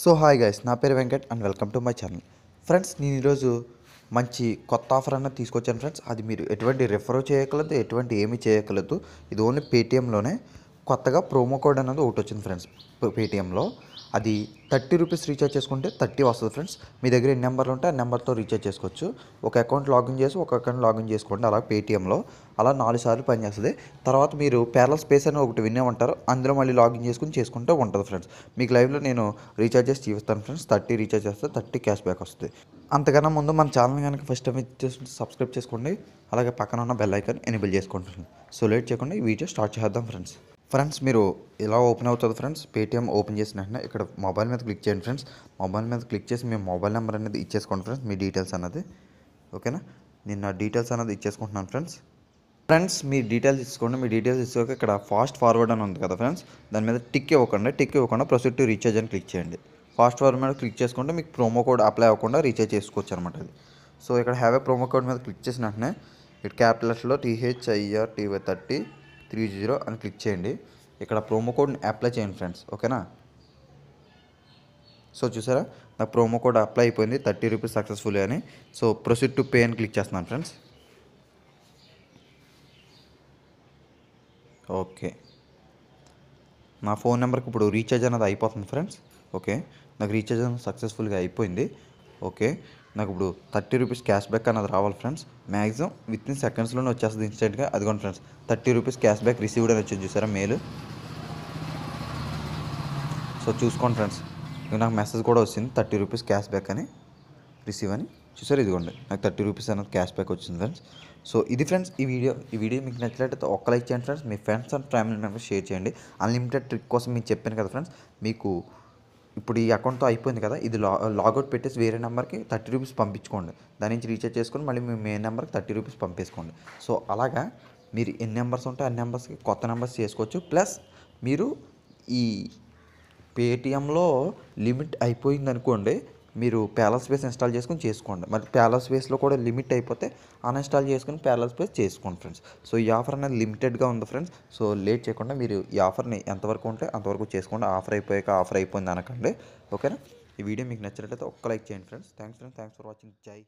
So hi guys నా పేరు Venkat and welcome to my channel. Friends నేను ఈరోజు మంచి కొత్త ఆఫర్ అన్న తీసుకొచ్చాను ఫ్రెండ్స్. అది మీరు ఎటువంటి రిఫర్ చేయగలదు ఎటువంటి ఏమీ చేయగలదు ఇది ఓన్లీ పేటిఎంలోనే కొత్తగా ప్రోమో కోడ్ అనేది ఒకటి వచ్చింది ఫ్రెండ్స్ పేటిఎంలో అది థర్టీ రూపీస్ రీఛార్జ్ చేసుకుంటే థర్టీ వస్తుంది ఫ్రెండ్స్. మీ దగ్గర ఎన్ని నెంబర్లు ఉంటే ఆ నెంబర్తో రీఛార్జ్ చేసుకోవచ్చు. ఒక అకౌంట్ లాగిన్ చేసి ఒక అకౌంట్ లాగిన్ చేసుకోండి. అలా పేటీఎంలో అలా నాలుగు సార్లు పనిచేస్తుంది తర్వాత మీరు పేరల స్పేస్ అని ఒకటి వినే ఉంటారు. అందులో మళ్ళీ లాగిన్ చేసుకుని చేసుకుంటూ ఉంటుంది ఫ్రెండ్స్. మీకు లైవ్లో నేను రీఛార్జ్ చేసి చూపిస్తాను ఫ్రెండ్స్. థర్టీ రీఛార్జ్ చేస్తే థర్టీ క్యాష్ బ్యాక్ వస్తుంది. అంతకన్నా ముందు మన ఛానల్ కనుక ఫస్ట్ టైం సబ్స్క్రైబ్ చేసుకోండి. అలాగే పక్కన ఉన్న బెల్ ఐకాన్ ఎనేబుల్ చేసుకోండి సో లేట్ చేయకుండా ఈ వీడియో స్టార్ట్ చేద్దాం ఫ్రెండ్స్. ఫ్రెండ్స్ మీరు ఇలా ఓపెన్ అవుతుంది ఫ్రెండ్స్? పేటీఎం ఓపెన్ చేసిన వెంటనే ఇక్కడ మొబైల్ మీద క్లిక్ చేయండి ఫ్రెండ్స్. మొబైల్ మీద క్లిక్ చేసి మీ మొబైల్ నెంబర్ అనేది ఇచ్చేసుకోండి ఫ్రెండ్స్ మీ డీటెయిల్స్ అన్నది. ఓకేనా? నేను నా డీటెయిల్స్ అనేది ఇచ్చేసుకుంటున్నాను ఫ్రెండ్స్. ఫ్రెండ్స్ మీ డీటెయిల్స్ ఇచ్చుకోండి మీ డీటెయిల్స్ ఇచ్చుకోక ఇక్కడ ఫాస్ట్ ఫార్వర్డ్ అని ఉంది కదా ఫ్రెండ్స్ దాని మీద టిక్ ఇవ్వకుండా. టిక్ ఇవ్వకుండా ప్రొసీడ్ టు రీఛార్జ్ అని క్లిక్ చేయండి. ఫాస్ట్ ఫార్వర్డ్ మీద క్లిక్ చేసుకుంటే మీకు ప్రోమో కోడ్ అప్లై అవ్వకుండా రీఛార్జ్ చేసుకోవచ్చు అనమాట అది. సో ఇక్కడ హ్యావ్ ఏ ప్రోమో కోడ్ మీద క్లిక్ చేసిన వెంటనే ఇటు క్యాపిటల్స్లో THIR TY thirty three zero అని క్లిక్ చేయండి. ఇక్కడ ప్రోమో కోడ్ని అప్లై చేయండి ఫ్రెండ్స్. ఓకేనా? సో చూసారా? నా ప్రోమో కోడ్ అప్లై అయిపోయింది. థర్టీ రూపీస్ సక్సెస్ఫుల్ అని. సో ప్రొసీడ్ టు పే అని క్లిక్ చేస్తున్నాను ఫ్రెండ్స్. ఓకే. నా ఫోన్ నెంబర్కి ఇప్పుడు రీఛార్జ్ అనేది అయిపోతుంది ఫ్రెండ్స్. ఓకే. నాకు రీఛార్జ్ అనేది సక్సెస్ఫుల్గా అయిపోయింది. ఓకే. నాకు ఇప్పుడు థర్టీ రూపీస్ క్యాష్ బ్యాక్ అన్నది రావాలి ఫ్రెండ్స్. మ్యాక్సిమం విత్ ఇన్ సెకండ్స్లోనే వచ్చేస్తుంది ఇన్స్టెంట్గా. అదిగోండి friends thirty rupees cash back received అని వచ్చింది చూసారా మెయిల్? సో చూసుకోండి ఫ్రెండ్స్ ఇది నాకు మెసేజ్ కూడా వచ్చింది థర్టీ రూపీస్ క్యాష్ బ్యాక్ అని రిసీవ్ అని. చూసారు ఇదిగోండి నాకు థర్టీ రూపీస్ అనేది క్యాష్ బ్యాక్ వచ్చింది ఫ్రెండ్స్. సో ఇది ఫ్రెండ్స్ ఈ వీడియో ఈ వీడియో మీకు నచ్చినట్లయితే ఒక్క లైక్ చేయండి friends. Me friends and family members share చేయండి. అన్లిమిటెడ్ ట్రిక్ కోసం మీకు చెప్పాను కదా ఫ్రెండ్స్ మీకు ఇప్పుడు ఈ అకౌంట్తో అయిపోయింది కదా ఇది లా లాగౌట్ పెట్టేసి వేరే నెంబర్కి థర్టీ రూపీస్ పంపించుకోండి. దాని నుంచి రీఛార్జ్ చేసుకొని మళ్ళీ మీ మెయిన్ నెంబర్కి థర్టీ రూపీస్ పంపేసుకోండి. సో అలాగా మీరు ఎన్ని నెంబర్స్ ఉంటే అన్ని నెంబర్స్కి కొత్త నెంబర్స్ చేసుకోవచ్చు. ప్లస్ మీరు ఈ పేటిఎంలో లిమిట్ అయిపోయింది అనుకోండి మీరు ప్యాలెస్ స్పేస్ ఇన్స్టాల్ చేసుకుని చేసుకోండి. మరి ప్యాలెస్ స్పేస్లో కూడా లిమిట్ అయిపోతే అన్ఇన్స్టాల్ చేసుకుని ప్యాలెస్ స్పేస్ చేసుకోండి ఫ్రెండ్స్. సో ఈ ఆఫర్ అనేది లిమిటెడ్గా ఉంది ఫ్రెండ్స్. సో లేట్ చేయకుండా మీరు ఈ ఆఫర్ని ఎంతవరకు ఉంటే అంతవరకు చేసుకోండి. ఆఫర్ అయిపోయాక ఆఫర్ అయిపోయింది అనకండి. ఓకేనా? ఈ వీడియో మీకు నచ్చినట్లయితే ఒక్క లైక్ చేయండి friends. Thanks friends. Thanks for watching. జై